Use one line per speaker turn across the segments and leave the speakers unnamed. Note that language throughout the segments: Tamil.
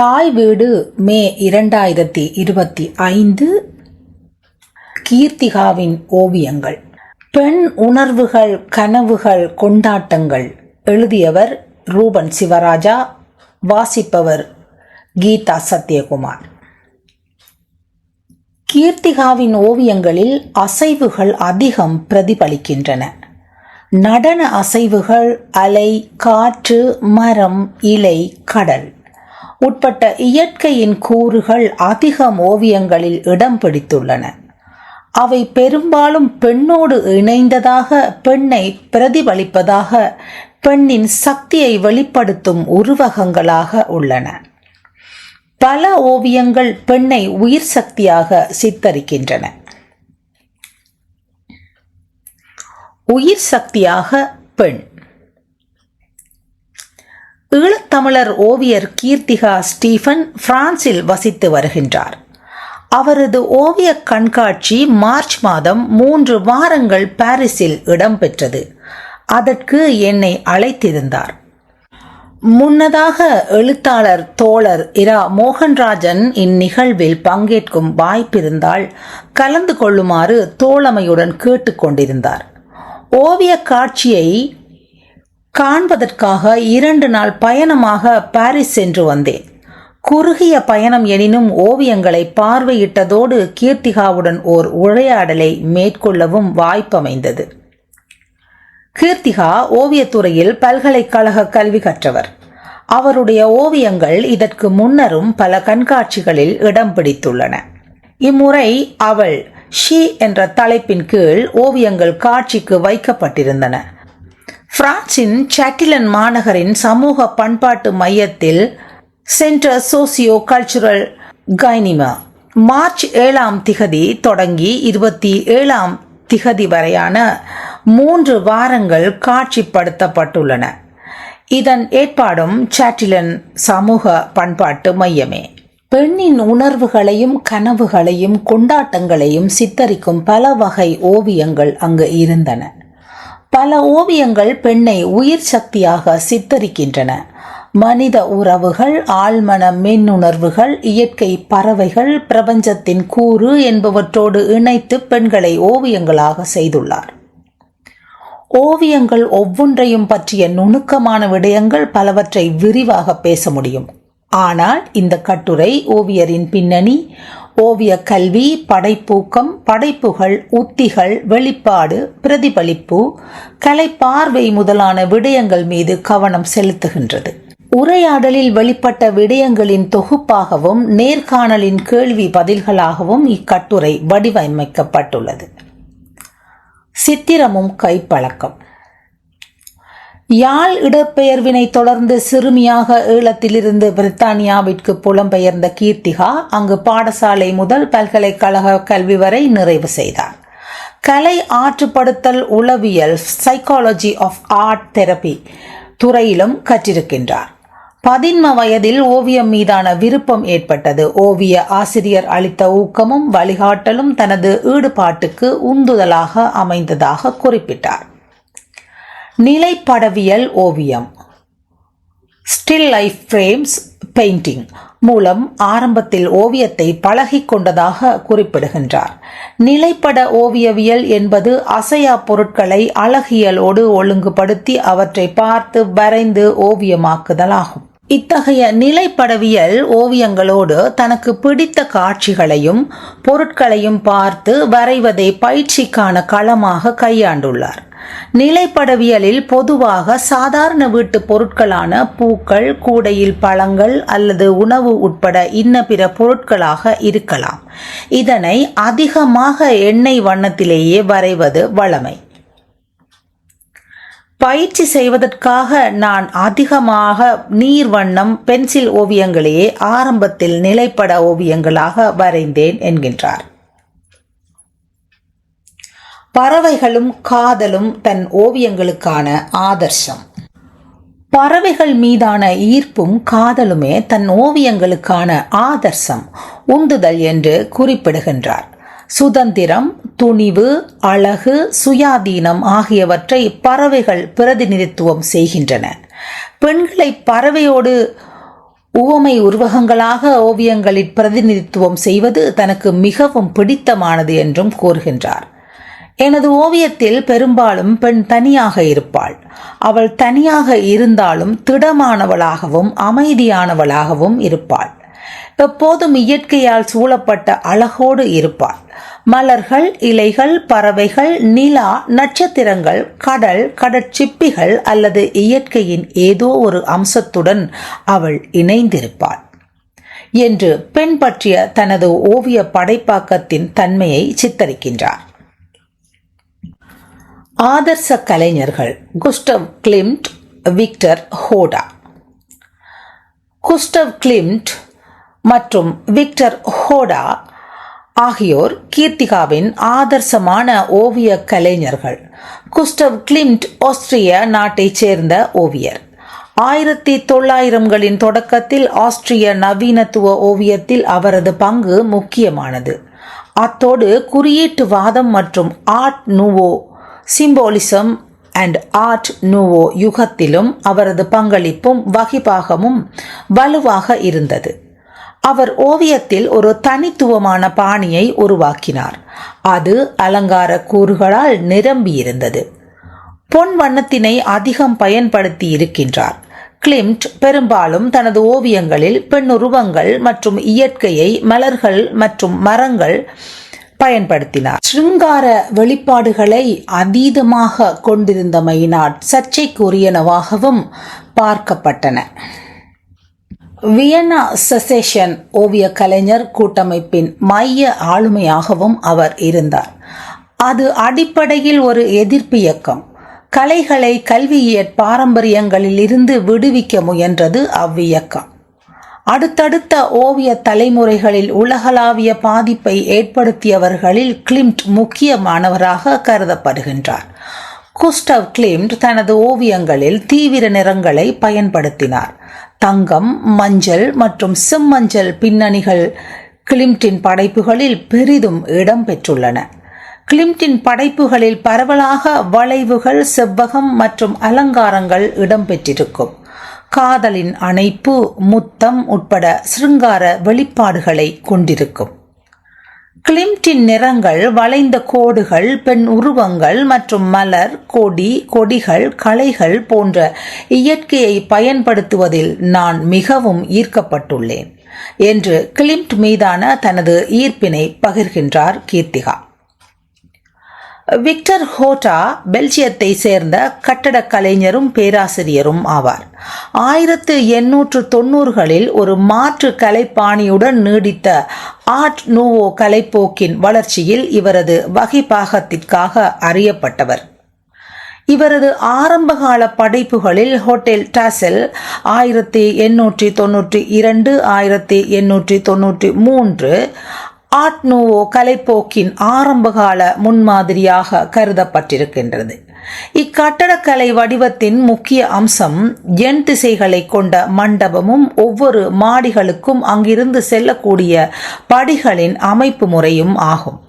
தாய் வீடு மே இரண்டாயிரத்தி இருபத்தி ஐந்து. கீர்த்திகாவின் ஓவியங்கள். பெண் உணர்வுகள் கனவுகள் கொண்டாட்டங்கள். எழுதியவர் ரூபன் சிவராஜா வாசிப்பவர் கீதா சத்யகுமார். கீர்த்திகாவின் ஓவியங்களில் அசைவுகள் அதிகம் பிரதிபலிக்கின்றன. நடன அசைவுகள் அலை காற்று மரம் இலை கடல். உட்பட்ட இயற்கையின் கூறுகள் அதிகம் ஓவியங்களில் இடம் பிடித்துள்ளன. அவை பெரும்பாலும் பெண்ணோடு இணைந்ததாக பெண்ணை பிரதிபலிப்பதாக பெண்ணின் சக்தியை வெளிப்படுத்தும் உருவகங்களாக உள்ளன. பல ஓவியங்கள் பெண்ணை உயிர் சக்தியாக சித்தரிக்கின்றன. உயிர் சக்தியாக பெண். ஈழத்தமிழர் ஓவியர் கீர்த்திகா ஸ்டீஃபன் பிரான்சில் வசித்து வருகின்றார். அவரது ஓவிய கண்காட்சி மார்ச் மாதம் மூன்று வாரங்கள் பாரிஸில் இடம்பெற்றது. அதற்கு என்னை அழைத்திருந்தார். முன்னதாக எழுத்தாளர் தோழர் இரா மோகன்ராஜன் இந்நிகழ்வில் பங்கேற்கும் வாய்ப்பிருந்தால் கலந்து கொள்ளுமாறு தோழமையுடன் கேட்டுக்கொண்டிருந்தார் ஓவிய காட்சியை காண்பதற்காக இரண்டு நாள் பயணமாக பாரிஸ் சென்று வந்தேன். குறுகிய பயணம் எனினும் ஓவியங்களை பார்வையிட்டதோடு கீர்த்திகாவுடன் ஓர் உரையாடலை மேற்கொள்ளவும் வாய்ப்பமைந்தது. கீர்த்திகா ஓவியத்துறையில் பல்கலைக்கழக கல்வி கற்றவர். அவருடைய ஓவியங்கள் இதற்கு முன்னரும் பல கண்காட்சிகளில் இடம் பிடித்துள்ளன. இம்முறை அவள் ஷி என்ற தலைப்பின் கீழ் ஓவியங்கள் காட்சிக்கு வைக்கப்பட்டிருந்தன. பிரான்சின் சாட்டிலன் மாநகரின் சமூக பண்பாட்டு மையத்தில் சென்டர் சோசியோ கல்ச்சுரல் கைனிமா. மார்ச் ஏழாம் திகதி தொடங்கி இருபத்தி ஏழாம் திகதி வரையான மூன்று வாரங்கள் காட்சிப்படுத்தப்பட்டுள்ளன. இதன் ஏற்பாடும் சாட்டிலன் சமூக பண்பாட்டு மையமே. பெண்ணின் உணர்வுகளையும் கனவுகளையும் கொண்டாட்டங்களையும் சித்தரிக்கும் பல வகை ஓவியங்கள் அங்கு இருந்தன. பல ஓவியங்கள் பெண்ணை உயிர் சக்தியாக சித்தரிக்கின்றன. மனித உறவுகள் ஆழ்மன மின்னுணர்வுகள் இயற்கை பறவைகள் பிரபஞ்சத்தின் கூறு என்பவற்றோடு இணைத்து பெண்களை ஓவியங்களாக செய்துள்ளார். ஓவியங்கள் ஒவ்வொன்றையும் பற்றிய நுணுக்கமான விடயங்கள் பலவற்றை விரிவாக பேச முடியும். ஆனால் இந்த கட்டுரை ஓவியரின் பின்னணி ஓவிய கல்வி படைப்பூக்கம் படைப்புகள் உத்திகள் வெளிப்பாடு பிரதிபலிப்பு கலை பார்வை முதலான விடயங்கள் மீது கவனம் செலுத்துகின்றது. உரையாடலில் வெளிப்பட்ட விடயங்களின் தொகுப்பாகவும் நேர்காணலின் கேள்வி பதில்களாகவும் இக்கட்டுரை வடிவமைக்கப்பட்டுள்ளது. சித்திரமும் கைப்பழக்கம். யாழ் இடப்பெயர்வினை தொடர்ந்து சிறுமியாக ஈழத்திலிருந்து பிரித்தானியாவிற்கு புலம்பெயர்ந்த கீர்த்திகா அங்கு பாடசாலை முதல் பல்கலைக்கழக கல்வி வரை நிறைவு செய்தார். கலை ஆற்றுப்படுத்தல் உளவியல் சைக்காலஜி ஆஃப் ஆர்ட் தெரபி துறையிலும் கற்றிருக்கின்றார். பதின்ம வயதில் ஓவியம் மீதான விருப்பம் ஏற்பட்டது. ஓவிய ஆசிரியர் அளித்த ஊக்கமும் வழிகாட்டலும் தனது ஈடுபாட்டுக்கு உந்துதலாக அமைந்ததாக குறிப்பிட்டார். நிலைப்படவியல் ஓவியம். ஸ்டில் லைஃப் ஃப்ரேம்ஸ் பெயிண்டிங் மூலம் ஆரம்பத்தில் ஓவியத்தை பழகி கொண்டதாக குறிப்பிடுகின்றார். நிலைப்பட ஓவியவியல் என்பது அசையா பொருட்களை அழகியலோடு ஒழுங்குபடுத்தி அவற்றை பார்த்து வரைந்து ஓவியமாக்குதலாகும். இத்தகைய நிலைப்படவியல் ஓவியங்களோடு தனக்கு பிடித்த காட்சிகளையும் பொருட்களையும் பார்த்து வரைவதை பயிற்சிக்கான களமாக கையாண்டுள்ளார். நிலைப்படவியலில் பொதுவாக சாதாரண வீட்டு பொருட்களான பூக்கள் கூடையில் பழங்கள் அல்லது உணவு உட்பட இன்ன பிற பொருட்களாக இருக்கலாம். இதனை அதிகமாக எண்ணெய் வண்ணத்திலேயே வரைவது வழமை. பயிற்சி செய்வதற்காக நான் அதிகமாக நீர் வண்ணம் பென்சில் ஓவியங்களையே ஆரம்பத்தில் நிலைப்பட ஓவியங்களாக வரைந்தேன் என்கின்றார். பறவைகளும் காதலும் தன் ஓவியங்களுக்கான ஆதர்சம் பறவைகள் மீதான ஈர்ப்பும் காதலுமே தன் ஓவியங்களுக்கான ஆதர்சம் உந்துதல் என்று குறிப்பிடுகின்றார். சுதந்திரம் துணிவு அழகு சுயாதீனம் ஆகியவற்றை பறவைகள் பிரதிநிதித்துவம் செய்கின்றன. பெண்களை பறவையோடு உவமை உருவகங்களாக ஓவியங்களில் பிரதிநிதித்துவம் செய்வது தனக்கு மிகவும் பிடித்தமானது என்றும் கூறுகின்றார். எனது ஓவியத்தில் பெரும்பாலும் பெண் தனியாக இருப்பாள். அவள் தனியாக இருந்தாலும் திடமானவளாகவும் அமைதியானவளாகவும் இருப்பாள். எப்போதும் இயற்கையால் சூழப்பட்ட அழகோடு இருப்பாள். மலர்கள் இலைகள் பறவைகள் நிலா நட்சத்திரங்கள் கடல் கடற்சிப்பிகள் அல்லது இயற்கையின் ஏதோ ஒரு அம்சத்துடன் அவள் இணைந்திருப்பாள். என்று பெண் பற்றிய தனது ஓவிய படைப்பாக்கத்தின் தன்மையை சித்தரிக்கின்றார். ஆதர்ச கலைஞர்கள் Gustav Klimt Victor Horta. Gustav Klimt மற்றும் விக்டர் ஹோடா ஆகியோர் கீர்த்திகாவின் ஆதர்சமான ஓவிய கலைஞர்கள். குஸ்டவ் கிளிம்ட் ஆஸ்திரிய நாட்டைச் சேர்ந்த ஓவியர். ஆயிரத்தி தொள்ளாயிரங்களின் தொடக்கத்தில் ஆஸ்திரிய நவீனத்துவ ஓவியத்தில் அவரது பங்கு முக்கியமானது. அத்தோடு குறியீட்டுவாதம் மற்றும் art nouveau symbolism and art nouveau யுகத்திலும் அவரது பங்களிப்பும் வகிபாகமும் வலுவாக இருந்தது. அவர் ஓவியத்தில் ஒரு தனித்துவமான பாணியை உருவாக்கினார். அது அலங்கார கூறுகளால் நிரம்பியிருந்தது. பொன் வண்ணத்தினை அதிகம் பயன்படுத்தி இருக்கின்றார் கிளிம்ட் பெரும்பாலும் தனது ஓவியங்களில் பெண்ணுருவங்கள் மற்றும் இயற்கையை மலர்கள் மற்றும் மரங்கள் பயன்படுத்தினார். ஸ்ருங்கார வெளிப்பாடுகளை அதீதமாக கொண்டிருந்தமையினால் சர்ச்சைக்குரியனவாகவும் பார்க்கப்பட்டன. வியன்னா செசேஷன் ஓவிய கலைஞர் கூட்டமைப்பின் மைய ஆளுமையாகவும் அவர் இருந்தார். அது அடிப்படையில் ஒரு எதிர்ப்பு இயக்கம். கலைகளை கல்வியியற் பாரம்பரியங்களில் இருந்து விடுவிக்க முயன்றது அவ்வியக்கம். அடுத்தடுத்த ஓவிய தலைமுறைகளில் உலகளாவிய பாதிப்பை ஏற்படுத்தியவர்களில் கிளிம்ட் முக்கியமானவராக கருதப்படுகின்றார். குஸ்டவ் கிளிம்ட் தனது ஓவியங்களில் தீவிர நிறங்களை பயன்படுத்தினார். தங்கம் மஞ்சள் மற்றும் செம்மஞ்சள் பின்னணிகள் கிளிம்டின் படைப்புகளில் பெரிதும் இடம் பெற்றுள்ளன. கிளிம்டின் படைப்புகளில் பரவலாக வளைவுகள் செவ்வகம் மற்றும் அலங்காரங்கள் இடம்பெற்றிருக்கும் காதலின் அணைப்பு முத்தம் உட்பட சிருங்கார வெளிப்பாடுகளை கொண்டிருக்கும். கிளிம்டின் நிறங்கள் வளைந்த கோடுகள் பெண் உருவங்கள் மற்றும் மலர் கொடி கொடிகள் களைகள் போன்ற இயற்கையை பயன்படுத்துவதில் நான் மிகவும் ஈர்க்கப்பட்டுள்ளேன் என்று கிளிம்ட் மீதான தனது ஈர்ப்பினை பகிர்கின்றார் கீர்த்திகா. விக்டர் ஹோட்டா பெல்ஜியத்தை சேர்ந்த கட்டடக் கலைஞரும் பேராசிரியரும் ஆவார். ஆயிரத்து எண்ணூற்று தொன்னூறுகளில் ஒரு மாற்று கலைப்பாணியுடன் நீடித்த ஆர்ட் நூவோ கலைப்போக்கின் வளர்ச்சியில் இவரது வகைப்பாகத்திற்காக அறியப்பட்டவர். இவரது ஆரம்பகால படைப்புகளில் ஹோட்டல் டாசல் ஆயிரத்தி எண்ணூற்றி தொன்னூற்றி இரண்டு ஆயிரத்தி எண்ணூற்றி தொன்னூற்றி மூன்று ஆர்ட் நோவோ கலைப்போக்கின் ஆரம்பகால முன்மாதிரியாக கருதப்பட்டிருக்கின்றது. இக்கட்டடக்கலை வடிவத்தின் முக்கிய அம்சம் எண் திசைகளை கொண்ட மண்டபமும் ஒவ்வொரு மாடிகளுக்கும் அங்கிருந்து செல்லக்கூடிய படிகளின் அமைப்பு முறையும் ஆகும்.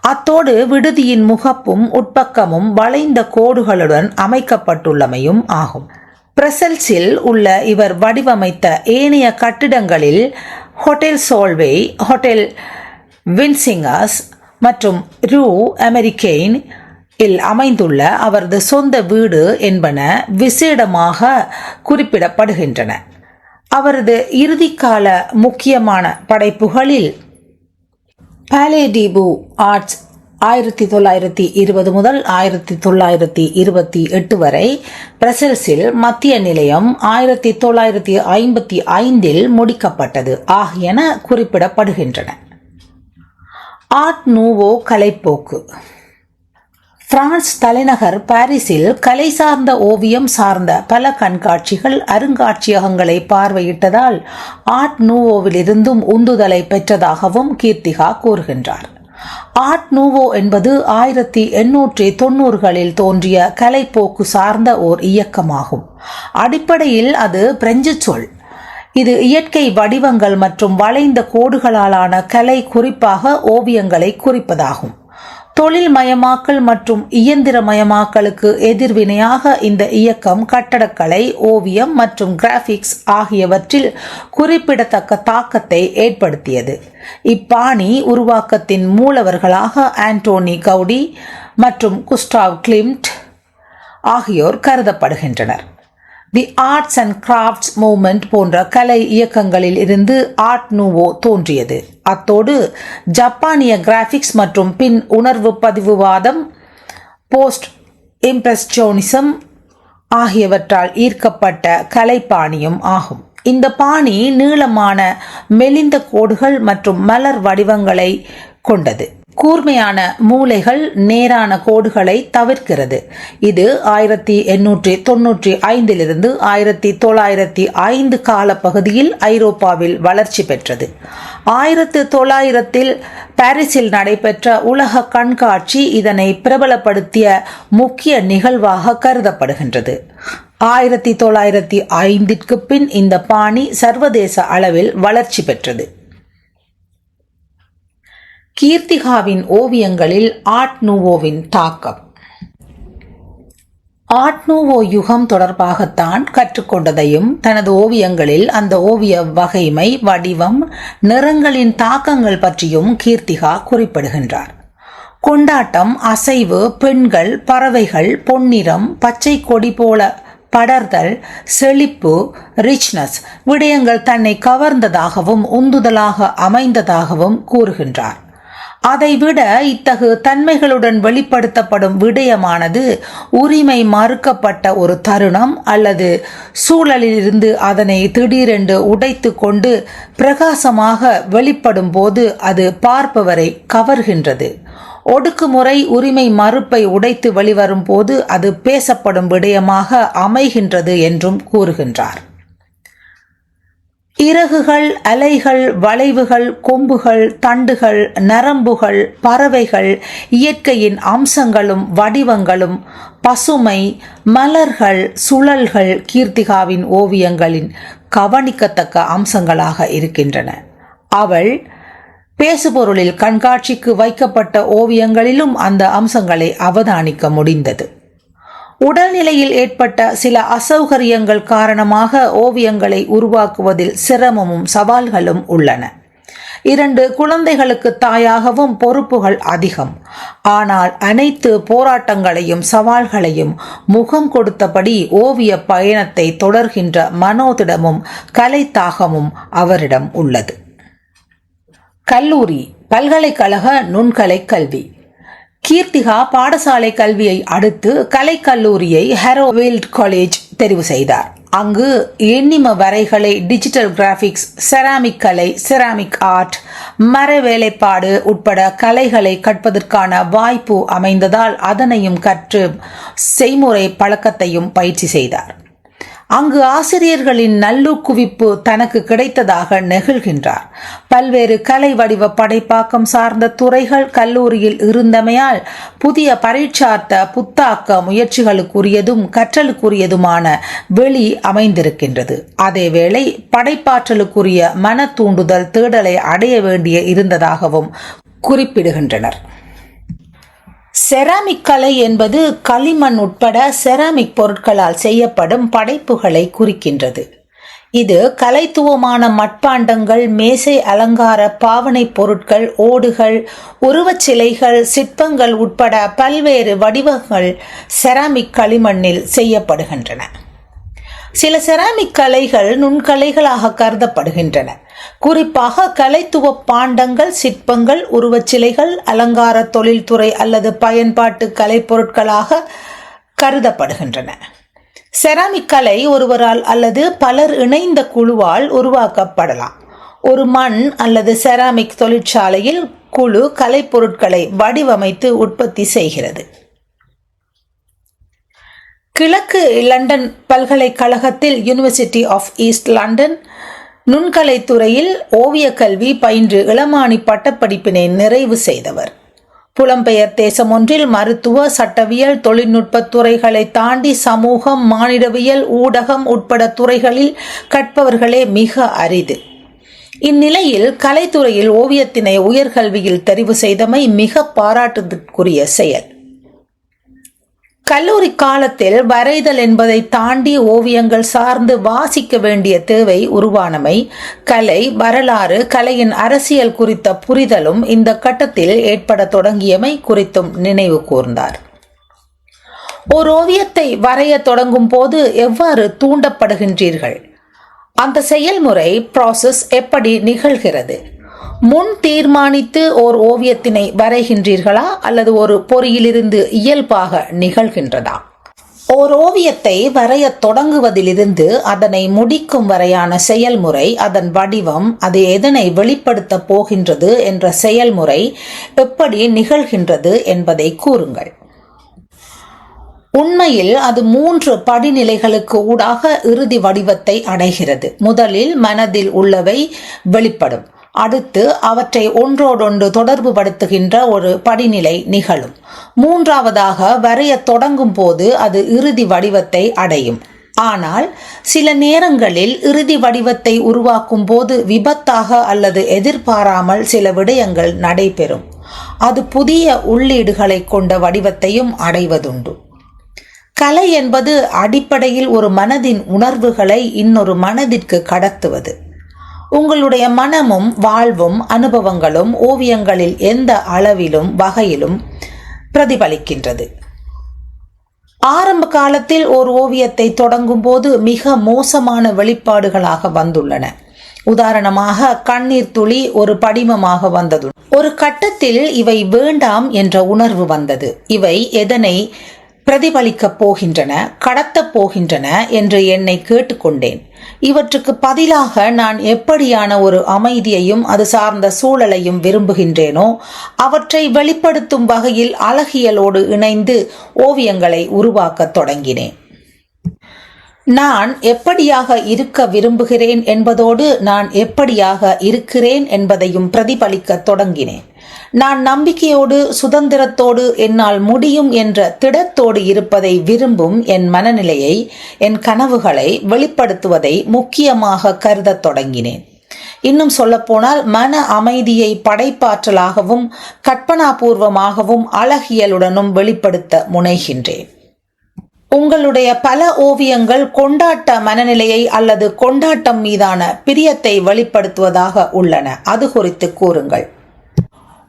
அத்தோடு விடுதியின் முகப்பும் உட்பக்கமும் வளைந்த கோடுகளுடன் அமைக்கப்பட்டுள்ளமையும் ஆகும். பிரசல்ஸில் உள்ள இவர் வடிவமைத்த ஏனைய கட்டிடங்களில் ஹோட்டல் சோல்வே ஹோட்டல் வின்சிங்கர்ஸ் மற்றும் ரூ. அமெரிக்கெயின் இல் அமைந்துள்ள அவரது சொந்த வீடு என்பன விசேடமாக குறிப்பிடப்படுகின்றன. அவரது இறுதிக்கால முக்கியமான படைப்புகளில் பாலேடிபு ஆர்ட்ஸ் ஆயிரத்தி தொள்ளாயிரத்தி இருபது முதல் ஆயிரத்தி தொள்ளாயிரத்தி இருபத்தி எட்டு வரை பிரசல்ஸில் மத்திய நிலையம் ஆயிரத்தி தொள்ளாயிரத்தி ஐம்பத்தி ஐந்தில் முடிக்கப்பட்டது ஆகியன குறிப்பிடப்படுகின்றன. ஆர்ட் நூவோ கலைப்போக்கு. பிரான்ஸ் தலைநகர் பாரிஸில் கலை சார்ந்த ஓவியம் சார்ந்த பல கண்காட்சிகள் அருங்காட்சியகங்களை பார்வையிட்டதால் ஆர்ட் நூவோவிலிருந்தும் உந்துதலை பெற்றதாகவும் கீர்த்திகா கூறுகின்றார். ஆர்ட் நூவோ என்பது ஆயிரத்தி எண்ணூற்றி தொன்னூறுகளில் தோன்றிய கலைப்போக்கு சார்ந்த ஓர் இயக்கமாகும். அடிப்படையில் அது பிரெஞ்சு சொல். இது இயற்கை வடிவங்கள் மற்றும் வளைந்த கோடுகளாலான கலை குறிப்பாக ஓவியங்களை குறிப்பதாகும். தொழில் மயமாக்கல் மற்றும் இயந்திரமயமாக்கலுக்கு எதிர்வினையாக இந்த இயக்கம் கட்டடக்கலை ஓவியம் மற்றும் கிராஃபிக்ஸ் ஆகியவற்றில் குறிப்பிடத்தக்க தாக்கத்தை ஏற்படுத்தியது. இப்பாணி உருவாக்கத்தின் மூலவர்களாக ஆண்டோனி கவுடி மற்றும் குஸ்டாவ் கிளிம்ட் ஆகியோர் கருதப்படுகின்றனர். The arts and crafts movement போன்ற கலை இயக்கங்களில் இருந்து ஆர்ட் நூவோ தோன்றியது. அத்தோடு ஜப்பானிய கிராஃபிக்ஸ் மற்றும் பின் உணர்வு பதிவுவாதம் போஸ்ட் இம்ப்ரெஸ்டோனிசம் ஆகியவற்றால் ஈர்க்கப்பட்ட கலைப்பாணியும் ஆகும். இந்த பாணி நீளமான மெலிந்த கோடுகள் மற்றும் மலர் வடிவங்களை கொண்டது. கூர்மையான மூலைகள் நேரான கோடுகளை தவிர்க்கிறது. இது ஆயிரத்தி எண்ணூற்றி தொன்னூற்றி ஐந்திலிருந்து ஆயிரத்தி தொள்ளாயிரத்தி ஐந்து கால பகுதியில் ஐரோப்பாவில் வளர்ச்சி பெற்றது. ஆயிரத்து தொள்ளாயிரத்தில் பாரிஸில் நடைபெற்ற உலக கண்காட்சி இதனை பிரபலப்படுத்திய முக்கிய நிகழ்வாக கருதப்படுகின்றது. ஆயிரத்தி தொள்ளாயிரத்தி ஐந்திற்கு பின் இந்த பாணி சர்வதேச அளவில் வளர்ச்சி பெற்றது. கீர்த்திகாவின் ஓவியங்களில் ஆர்ட் நூவோவின் தாக்கம். ஆர்ட் நூவோ யுகம் தொடர்பாகத்தான் கற்றுக்கொண்டதையும் தனது ஓவியங்களில் அந்த ஓவிய வகைமை வடிவம் நிறங்களின் தாக்கங்கள் பற்றியும் கீர்த்திகா குறிப்பிடுகின்றார். கொண்டாட்டம் அசைவு பெண்கள் பறவைகள் பொன்னிறம் பச்சை கொடி போல படர்தல் செழிப்பு ரிச்னஸ் விடயங்கள் தன்னை கவர்ந்ததாகவும் உந்துதலாக அமைந்ததாகவும் கூறுகின்றார். அதைவிட இத்தகு தன்மைகளுடன் வெளிப்படுத்தப்படும் விடயமானது உரிமை மறுக்கப்பட்ட ஒரு தருணம் அல்லது சூழலிலிருந்து அதனை திடீரென்று உடைத்து கொண்டு பிரகாசமாக வெளிப்படும் போது அது பார்ப்பவரை கவர்கின்றது. ஒடுக்குமுறை உரிமை மறுப்பை உடைத்து வெளிவரும் போது அது பேசப்படும் விடயமாக அமைகின்றது என்றும் கூறுகின்றார். இறகுகள் அலைகள் வளைவுகள் கொம்புகள் தண்டுகள் நரம்புகள் பறவைகள் இயற்கையின் அம்சங்களும் வடிவங்களும் பசுமை மலர்கள் சுழல்கள் கீர்த்திகாவின் ஓவியங்களின் கவனிக்கத்தக்க அம்சங்களாக இருக்கின்றன. அவள் பேசுபொருளில் கண்காட்சிக்கு வைக்கப்பட்ட ஓவியங்களிலும் அந்த அம்சங்களை அவதானிக்க முடிந்தது. உடல்நிலையில் ஏற்பட்ட சில அசௌகரியங்கள் காரணமாக ஓவியங்களை உருவாக்குவதில் சிரமமும் சவால்களும் உள்ளன. இரண்டு குழந்தைகளுக்கு தாயாகவும் பொறுப்புகள் அதிகம். ஆனால் அனைத்து போராட்டங்களையும் சவால்களையும் முகம் கொடுத்தபடி ஓவிய பயணத்தை தொடர்கின்ற மனோதிடமும் கலைத்தாகமும் அவரிடம் உள்ளது. கல்லூரி பல்கலைக்கழக நுண்கலை கல்வி. கீர்த்திகா பாடசாலை கல்வியை அடுத்து கலைக்கல்லூரியை ஹெரோவில்ட் காலேஜ் தெரிவு செய்தார். அங்கு எண்ணிம வரைகளை டிஜிட்டல் கிராபிக்ஸ் செராமிக் கலை செராமிக் ஆர்ட் மர வேலைப்பாடு உட்பட கலைகளை கற்பதற்கான வாய்ப்பு அமைந்ததால் அதனையும் கற்று செய்முறை பழக்கத்தையும் பயிற்சி செய்தார். அங்கு ஆசிரியர்களின் நல்லூக்குவிப்பு தனக்கு கிடைத்ததாக நெகிழ்கின்றார். பல்வேறு கலை வடிவ படைப்பாக்கம் சார்ந்த துறைகள் கல்லூரியில் இருந்தமையால் புதிய பரீட்சார்த்த புத்தாக்க முயற்சிகளுக்குரியதும் கற்றலுக்குரியதுமான வெளி அமைந்திருக்கின்றது. அதேவேளை படைப்பாற்றலுக்குரிய மன தூண்டுதல் தேடலை அடைய வேண்டிய இருந்ததாகவும் குறிப்பிடுகின்றனர். செராமிக் கலை என்பது களிமண் உட்பட செராமிக் பொருட்களால் செய்யப்படும் படைப்புகளை குறிக்கின்றது. இது கலைத்துவமான மட்பாண்டங்கள் மேசை அலங்கார பாவனை பொருட்கள் ஓடுகள் உருவச் சிலைகள் சிற்பங்கள் உட்பட பல்வேறு வடிவங்கள் செராமிக் களிமண்ணில் செய்யப்படுகின்றன. சில செராமிக் கலைகள் நுண்கலைகளாக கருதப்படுகின்றன. குறிப்பாக கலைத்துவ பாண்டங்கள் சிற்பங்கள் உருவச்சிலைகள் அலங்கார தொழில்துறை அல்லது பயன்பாட்டு கலைப்பொருட்களாக கருதப்படுகின்றன. செராமிக் கலை ஒருவரால் அல்லது பலர் இணைந்த குழுவால் உருவாக்கப்படலாம். ஒரு மண் அல்லது செராமிக் தொழிற்சாலையில் குழு கலைப்பொருட்களை வடிவமைத்து உற்பத்தி செய்கிறது. கிழக்கு லண்டன் பல்கலைக்கழகத்தில் யூனிவர்சிட்டி ஆஃப் ஈஸ்ட் லண்டன் நுண்கலைத்துறையில் ஓவியக் கல்வி பயின்று இளமானி பட்டப்படிப்பினை நிறைவு செய்தவர். புலம்பெயர் தேசம் ஒன்றில் மருத்துவ சட்டவியல் தொழில்நுட்பத் துறைகளை தாண்டி சமூகம் மானிடவியல் ஊடகம் உட்பட துறைகளில் கற்பவர்களே மிக அரிது. இந்நிலையில் கலைத்துறையில் ஓவியத்தினை உயர்கல்வியில் தெரிவு செய்தமை மிக பாராட்டுதற்குரிய செயல். கல்லூரி காலத்தில் வரைதல் என்பதை தாண்டி ஓவியங்கள் சார்ந்து வாசிக்க வேண்டிய தேவை உருவானமை. கலை வரலாறு கலையின் அரசியல் குறித்த புரிதலும் இந்த கட்டத்தில் ஏற்பட தொடங்கியமை குறித்தும் நினைவு கூர்ந்தார். ஓர் ஓவியத்தை வரைய தொடங்கும் போது எவ்வாறு தூண்டப்படுகின்றீர்கள்? அந்த செயல்முறை ப்ராசஸ் எப்படி நிகழ்கிறது? முன் தீர்மானித்து ஓர் ஓவியத்தினை வரைகின்றீர்களா? அல்லது ஒரு பொறியிலிருந்து இயல்பாக நிகழ்கின்றதா? ஓர் ஓவியத்தை வரைய தொடங்குவதிலிருந்து அதனை முடிக்கும் வரையான செயல்முறை அதன் வடிவம் அது எதனை வெளிப்படுத்த போகின்றது என்ற செயல்முறை எப்படி நிகழ்கின்றது என்பதை கூறுங்கள். உண்மையில் அது மூன்று படிநிலைகளுக்கு ஊடாக இறுதி வடிவத்தை அடைகிறது. முதலில் மனதில் உள்ளவை வெளிப்படும். அடுத்து அவற்றை ஒன்றோடொன்று தொடர்பு படுத்துகின்ற ஒரு படிநிலை நிகழும். மூன்றாவதாக வரைய தொடங்கும் போது அது இறுதி வடிவத்தை அடையும். ஆனால் சில நேரங்களில் இறுதி வடிவத்தை உருவாக்கும் போது விபத்தாக அல்லது எதிர்பாராமல் சில விடயங்கள் நடைபெறும். அது புதிய உள்ளீடுகளை கொண்ட வடிவத்தையும் அடைவதுண்டு. கலை என்பது அடிப்படையில் ஒரு மனதின் உணர்வுகளை இன்னொரு மனதிற்கு கடத்துவது. உங்களுடைய மனமும் வாழ்வும் அனுபவங்களும் ஓவியங்களில் எந்த அளவிலும் வகையிலும் பிரதிபலிக்கின்றது. ஆரம்ப காலத்தில் ஒரு ஓவியத்தை தொடங்கும் போது மிக மோசமான வெளிப்பாடுகளாக வந்துள்ளன. உதாரணமாக கண்ணீர் துளி ஒரு படிமமாக வந்தது ஒரு கட்டத்தில் இவை வேண்டாம் என்ற உணர்வு வந்தது. இவை எதனை பிரதிபலிக்கப் போகின்றன கடத்தப் போகின்றன என்று என்னை கேட்டுக்கொண்டேன். இவற்றுக்கு பதிலாக நான் எப்படியான ஒரு அமைதியையும் அது சார்ந்த சூழலையும் விரும்புகின்றேனோ அவற்றை வெளிப்படுத்தும் வகையில் அழகியலோடு இணைந்து ஓவியங்களை உருவாக்கத் தொடங்கினேன். நான் எப்படியாக இருக்க விரும்புகிறேன் என்பதோடு நான் எப்படியாக இருக்கிறேன் என்பதையும் பிரதிபலிக்க தொடங்கினேன். நான் நம்பிக்கையோடு சுதந்திரத்தோடு என்னால் முடியும் என்ற திடத்தோடு இருப்பதை விரும்பும் என் மனநிலையை என் கனவுகளை வெளிப்படுத்துவதை முக்கியமாக கருதத் தொடங்கினேன். இன்னும் சொல்லப்போனால் மன அமைதியை படைப்பாற்றலாகவும் கற்பனாபூர்வமாகவும் அழகியலுடனும் வெளிப்படுத்த முனைகின்றேன். உங்களுடைய பல ஓவியங்கள் கொண்டாட்ட மனநிலையை அல்லது கொண்டாட்டம் மீதான பிரியத்தை வெளிப்படுத்துவதாக உள்ளன. அது குறித்து கூறுங்கள்.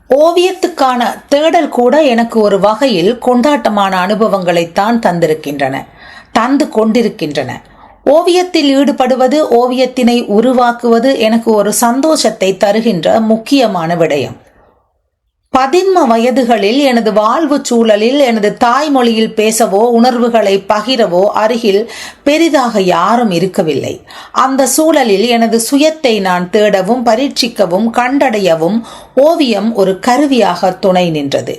ஓவியத்துக்கான தேடல் கூட எனக்கு ஒரு வகையில் கொண்டாட்டமான அனுபவங்களைத்தான் தந்திருக்கின்றன தந்து கொண்டிருக்கின்றன. ஓவியத்தில் ஈடுபடுவது ஓவியத்தினை உருவாக்குவது எனக்கு ஒரு சந்தோஷத்தை தருகின்ற முக்கியமான விடயம். பதின்ம வயதுகளில் எனது வாழ்வு சூழலில் எனது தாய்மொழியில் பேசவோ உணர்வுகளை பகிரவோ அருகில் பெரிதாக யாரும் இருக்கவில்லை. அந்த சூழலில் எனது சுயத்தை நான் தேடவும் பரீட்சிக்கவும் கண்டடையவும் ஓவியம் ஒரு கருவியாக துணை நின்றது.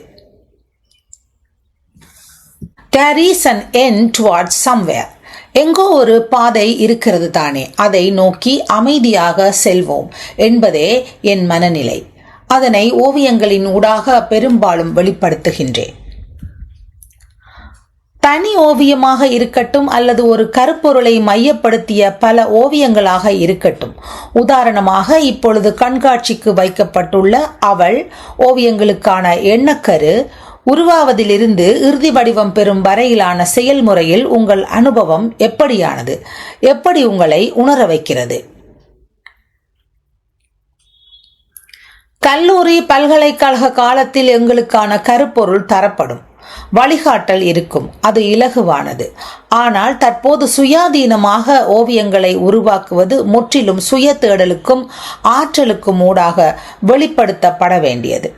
There is an end toward somewhere எங்கோ ஒரு பாதை இருக்கிறது தானே. அதை நோக்கி அமைதியாக செல்வோம் என்பதே என் மனநிலை. அதனை ஓவியங்களின் ஊடாக பெரும்பாலும் வெளிப்படுத்துகின்றேன். தனி ஓவியமாக இருக்கட்டும் அல்லது ஒரு கருப்பொருளை மையப்படுத்திய பல ஓவியங்களாக இருக்கட்டும். உதாரணமாக இப்பொழுது கண்காட்சிக்கு வைக்கப்பட்டுள்ள அவள் ஓவியங்களுக்கான எண்ணக்கரு உருவாவதிலிருந்து இறுதி வடிவம் பெறும் வரையிலான செயல்முறையில் உங்கள் அனுபவம் எப்படியானது? எப்படி உங்களை உணர வைக்கிறது? கல்லூரி பல்கலைக்கழக காலத்தில் எங்களுக்கான கருப்பொருள் தரப்படும். வழிகாட்டல் இருக்கும். அது இலகுவானது. ஆனால் தற்போது சுயாதீனமாக ஓவியங்களை உருவாக்குவது முற்றிலும் சுய தேடலுக்கும் ஆற்றலுக்கும் ஊடாக வெளிப்படுத்தப்பட வேண்டியது.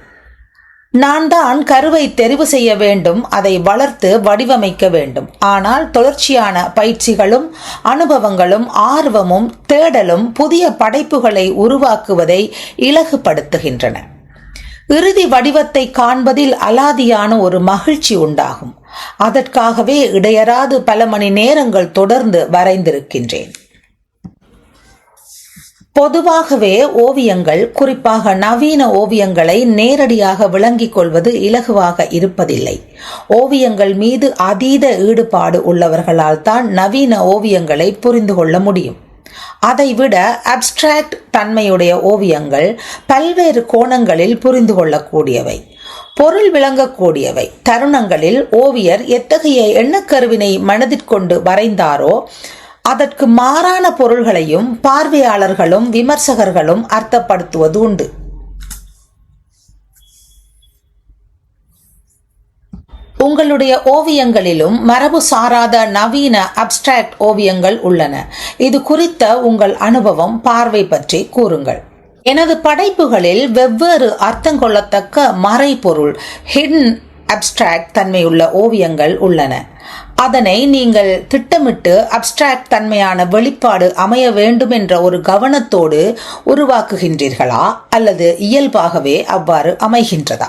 நான் தான் கருவை தெரிவு செய்ய வேண்டும் அதை வளர்த்து வடிவமைக்க வேண்டும். ஆனால் தொடர்ச்சியான பயிற்சிகளும் அனுபவங்களும் ஆர்வமும் தேடலும் புதிய படைப்புகளை உருவாக்குவதை இலகுபடுத்துகின்றன இறுதி வடிவத்தை காண்பதில் அலாதியான ஒரு மகிழ்ச்சி உண்டாகும். அதற்காகவே இடையராது பல மணி நேரங்கள் தொடர்ந்து வரைந்திருக்கின்றேன். பொதுவாகவே ஓவியங்கள் குறிப்பாக நவீன ஓவியங்களை நேரடியாக விளங்கிக் கொள்வது இலகுவாக இருப்பதில்லை. ஓவியங்கள் மீது அதீத ஈடுபாடு உள்ளவர்களால் தான் நவீன ஓவியங்களை புரிந்து கொள்ள முடியும். அதைவிட அப்ஸ்ட்ராக்ட் தன்மையுடைய ஓவியங்கள் பல்வேறு கோணங்களில் புரிந்து கொள்ளக்கூடியவை. பொருள் விளங்கக்கூடியவை. தருணங்களில் ஓவியர் எத்தகைய எண்ணக்கருவினை மனதிற்கொண்டு வரைந்தாரோ அதற்கு மாறான பொருள்களையும் பார்வையாளர்களும் விமர்சகர்களும் அர்த்தப்படுத்துவது உண்டு. உங்களுடைய ஓவியங்களிலும் மரபு சாராத நவீன அப்டிராக்ட் ஓவியங்கள் உள்ளன. இது குறித்த உங்கள் அனுபவம் பார்வை பற்றி கூறுங்கள். எனது படைப்புகளில் வெவ்வேறு அர்த்தம் கொள்ளத்தக்க மறைபொருள் ஹிடன் அப்டிராக்ட் தன்மையுள்ள ஓவியங்கள் உள்ளன. அதனை நீங்கள் திட்டமிட்டு அப்டிராக்ட் தன்மையான வெளிப்பாடு அமைய வேண்டும் என்ற ஒரு கவனத்தோடு உருவாக்குகின்றீர்களா? அல்லது இயல்பாகவே அவ்வாறு அமைகின்றதா?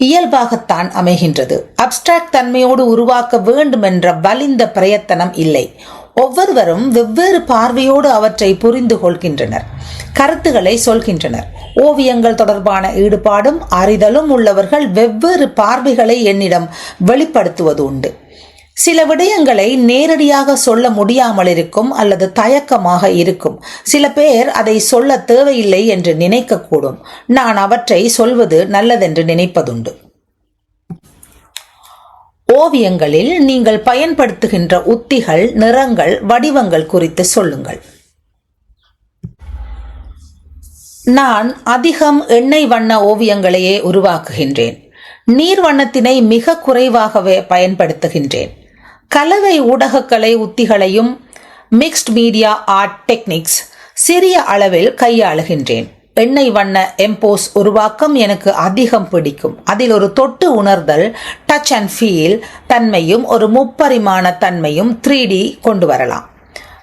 இயல்பாகத்தான் அமைகின்றது. அப்டிராக்ட் தன்மையோடு உருவாக்க வேண்டும் என்ற வலிந்த பிரயத்தனம் இல்லை. ஒவ்வொருவரும் வெவ்வேறு பார்வையோடு அவற்றை புரிந்து கொள்கின்றனர். கருத்துக்களை சொல்கின்றனர். ஓவியங்கள் தொடர்பான ஈடுபாடும் அறிதலும் உள்ளவர்கள் வெவ்வேறு பார்வைகளை என்னிடம் வெளிப்படுத்துவது உண்டு. சில விடயங்களை நேரடியாக சொல்ல முடியாமல் இருக்கும் அல்லது தயக்கமாக இருக்கும். சில பேர் அதை சொல்ல தேவையில்லை என்று நினைக்கக்கூடும். நான் அவற்றை சொல்வது நல்லதென்று நினைப்பதுண்டு. ஓவியங்களில் நீங்கள் பயன்படுத்துகின்ற உத்திகள் நிறங்கள் வடிவங்கள் குறித்து சொல்லுங்கள். நான் அதிகம் எண்ணெய் வண்ண ஓவியங்களையே உருவாக்குகின்றேன். நீர் வண்ணத்தினை மிக குறைவாகவே பயன்படுத்துகின்றேன். கலவை ஊடகக்கலை உத்திகளையும் மிக்ஸ்ட் மீடியா ஆர்ட் டெக்னிக்ஸ் சிறிய அளவில் கையாளுகின்றேன். எண்ணெய் வண்ண எம்போஸ் உருவாக்கம் எனக்கு அதிகம் பிடிக்கும். அதில் ஒரு தொட்டு உணர்தல் டச் அண்ட் ஃபீல் தன்மையும் ஒரு முப்பரிமாண தன்மையும் த்ரீ டி கொண்டு வரலாம்.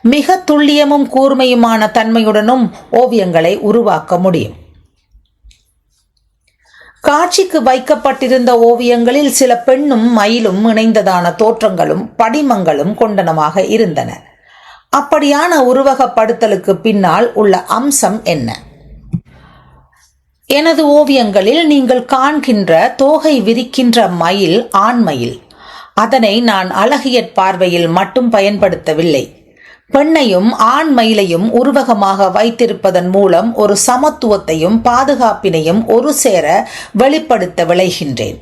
மிக துல்லியமும் கூர்மையுமான தன்மையுடனும் ஓவியங்களை உருவாக்க முடியும். காட்சிக்கு வைக்கப்பட்டிருந்த ஓவியங்களில் சில பெண்ணும் மயிலும் இணைந்ததான தோற்றங்களும் படிமங்களும் கொண்டனமாக இருந்தன. அப்படியான உருவகப்படுத்தலுக்கு பின்னால் உள்ள அம்சம் என்ன? எனது ஓவியங்களில் நீங்கள் காண்கின்ற தோகை விரிக்கின்ற மயில் ஆண்மயில். அதனை நான் அழகியற் பார்வையில் மட்டும் பயன்படுத்தவில்லை. பெண்ணையும் ஆண் மயிலையும் உருவகமாக வைத்திருப்பதன் மூலம் ஒரு சமத்துவத்தையும் பாதுகாப்பினையும் ஒரு சேர வெளிப்படுத்த விளைகின்றேன்.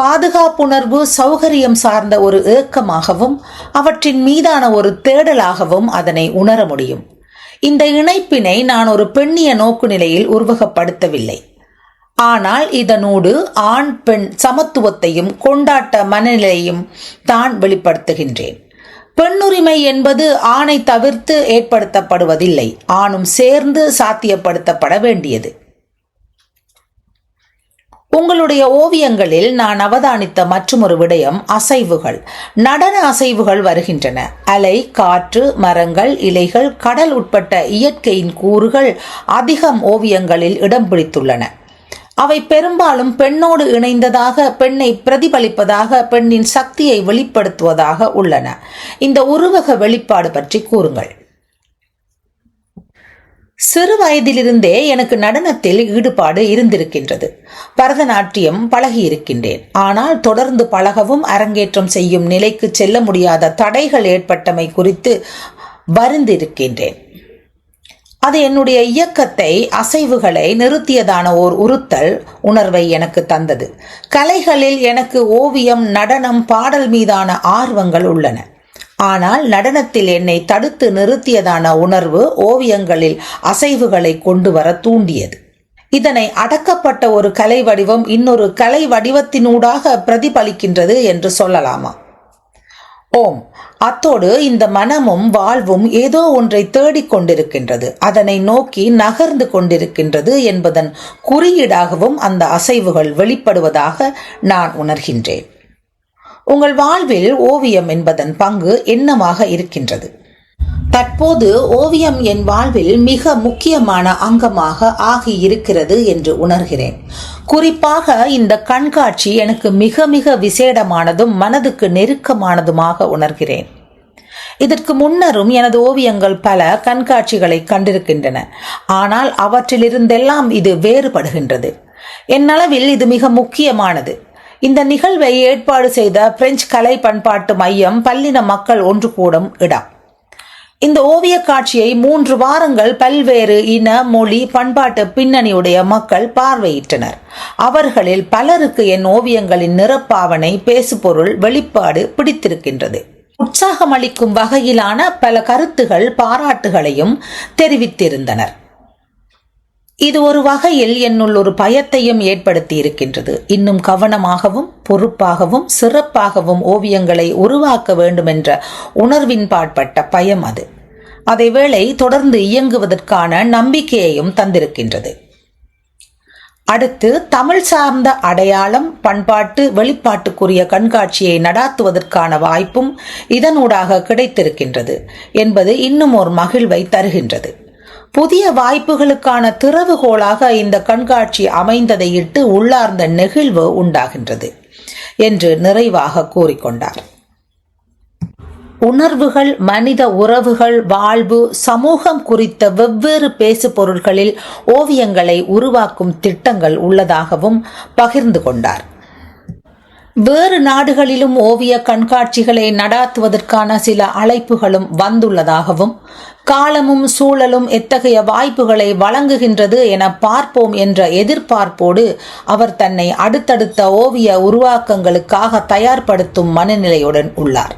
பாதுகாப்புணர்வு சௌகரியம் சார்ந்த ஒரு ஏக்கமாகவும் அவற்றின் மீதான ஒரு தேடலாகவும் அதனை உணர முடியும். இந்த இணைப்பினை நான் ஒரு பெண்ணிய நோக்கு நிலையில் உருவகப்படுத்தவில்லை. ஆனால் இதனோடு ஆண் பெண் சமத்துவத்தையும் கொண்டாட்ட மனநிலையும் தான் வெளிப்படுத்துகின்றேன். பெண்ணுரிமை என்பது ஆணை தவிர்த்து ஏற்படுத்தப்படுவதில்லை. ஆணும் சேர்ந்து சாத்தியப்படுத்தப்பட வேண்டியது. உங்களுடைய ஓவியங்களில் நான் அவதானித்த மற்றொரு விடயம் அசைவுகள். நடன அசைவுகள் வருகின்றன. அலை காற்று மரங்கள் இலைகள் கடல் உட்பட்ட இயற்கையின் கூறுகள் அதிகம் ஓவியங்களில் இடம் பிடித்துள்ளன. அவை பெரும்பாலும் பெண்ணோடு இணைந்ததாக பெண்ணை பிரதிபலிப்பதாக பெண்ணின் சக்தியை வெளிப்படுத்துவதாக உள்ளன. இந்த உருவக வெளிப்பாடு பற்றி கூறுங்கள். சிறு வயதிலிருந்தே எனக்கு நடனத்தில் ஈடுபாடு இருந்திருக்கின்றது. பரதநாட்டியம் பழகி இருக்கின்றேன் ஆனால் தொடர்ந்து பழகவும் அரங்கேற்றம் செய்யும் நிலைக்கு செல்ல முடியாத தடைகள் ஏற்பட்டமை குறித்து வருந்திருக்கின்றேன். அது என்னுடைய இயக்கத்தை அசைவுகளை நிறுத்தியதான ஓர் உறுத்தல் உணர்வை எனக்கு தந்தது. கலைகளில் எனக்கு ஓவியம் நடனம் பாடல் மீதான ஆர்வங்கள் உள்ளன. ஆனால் நடனத்தில் என்னை தடுத்து நிறுத்தியதான உணர்வு ஓவியங்களில் அசைவுகளை கொண்டு வர தூண்டியது. இதனை அடக்கப்பட்ட ஒரு கலை வடிவம் இன்னொரு கலை வடிவத்தினூடாக பிரதிபலிக்கின்றது என்று சொல்லலாமா? ஓம். அத்தோடு இந்த மனமும் வாழ்வும் ஏதோ ஒன்றை தேடிக் கொண்டிருக்கின்றது. அதனை நோக்கி நகர்ந்து கொண்டிருக்கின்றது என்பதன் குறியீடாகவும் அந்த அசைவுகள் வெளிப்படுவதாக நான் உணர்கின்றேன். உங்கள் வாழ்வில் ஓவியம் என்பதன் பங்கு என்னமாக இருக்கின்றது? தற்போது ஓவியம் என் வாழ்வில் மிக முக்கியமான அங்கமாக ஆகி இருக்கிறது என்று உணர்கிறேன். குறிப்பாக இந்த கண்காட்சி எனக்கு மிக மிக விசேடமானதும் மனதுக்கு நெருக்கமானதுமாக உணர்கிறேன். இதற்கு முன்னரும் எனது ஓவியங்கள் பல கண்காட்சிகளை கண்டிருக்கின்றன. ஆனால் அவற்றிலிருந்தெல்லாம் இது வேறுபடுகின்றது. என் அளவில் இது மிக முக்கியமானது. இந்த நிகழ்வை ஏற்பாடு செய்த பிரெஞ்சு கலை பண்பாட்டு மையம் பல்லின மக்கள் ஒன்று கூடும் இடம். இந்த ஓவிய காட்சியை மூன்று வாரங்கள் பல்வேறு இன மொழி பண்பாட்டு பின்னணியுடைய மக்கள் பார்வையிட்டனர். அவர்களில் பலருக்கு என் ஓவியங்களின் நிறப்பாவனை பேசுபொருள் வெளிப்பாடு பிடித்திருக்கின்றது. உற்சாகமளிக்கும் வகையிலான பல கருத்துகள் பாராட்டுகளையும் தெரிவித்திருந்தனர். இது ஒரு வகையில் என்னுள் ஒரு பயத்தையும் ஏற்படுத்தி இருக்கின்றது இன்னும் கவனமாகவும் பொறுப்பாகவும் சிறப்பாகவும் ஓவியங்களை உருவாக்க வேண்டுமென்ற உணர்வின் பாட்பட்ட பயம் அது. அதேவேளை தொடர்ந்து இயங்குவதற்கான நம்பிக்கையையும் தந்திருக்கின்றது. அடுத்து தமிழ் சார்ந்த அடையாளம் பண்பாட்டு வெளிப்பாட்டுக்குரிய கண்காட்சியை நடாத்துவதற்கான வாய்ப்பும் இதனூடாக கிடைத்திருக்கின்றது என்பது இன்னும் ஒரு மகிழ்வை தருகின்றது. புதிய வாய்ப்புகளுக்கான திறவுகோலாக இந்த கண்காட்சி அமைந்ததையிட்டு உள்ளார்ந்த நெகிழ்வு உண்டாகின்றது என்று நிறைவாக கூறிக்கொண்டார். உணர்வுகள் மனித உறவுகள் வாழ்வு சமூகம் குறித்த வெவ்வேறு பேசு பொருட்களில் ஓவியங்களை உருவாக்கும் திட்டங்கள் உள்ளதாகவும் பகிர்ந்து கொண்டார். வேறு நாடுகளிலும் ஓவிய கண்காட்சிகளை நடாத்துவதற்கான சில அழைப்புகளும் வந்துள்ளதாகவும் காலமும் சூழலும் எத்தகைய வாய்ப்புகளை வழங்குகின்றது என பார்ப்போம் என்ற எதிர்பார்ப்போடு அவர் தன்னை அடுத்தடுத்த ஓவிய உருவாக்கங்களுக்காக தயார்படுத்தும் மனநிலையுடன் உள்ளார்.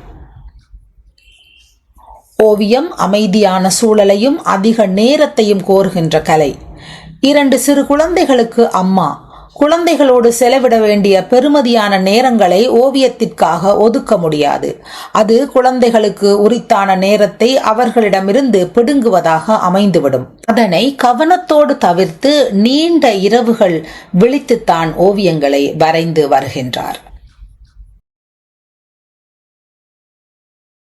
ஓவியம் அமைதியான சூழலையும் அதிக நேரத்தையும் கோருகின்ற கலை. இரண்டு சிறு குழந்தைகளுக்கு அம்மா குழந்தைகளோடு செலவிட வேண்டிய பெருமதியான நேரங்களை ஓவியத்திற்காக ஒதுக்க முடியாது. அது குழந்தைகளுக்கு உரித்தான நேரத்தை அவர்களிடமிருந்து பிடுங்குவதாக அமைந்துவிடும். அதனை கவனத்தோடு தவிர்த்து நீண்ட இரவுகள் விழித்துத்தான் ஓவியங்களை வரைந்து வருகின்றார்.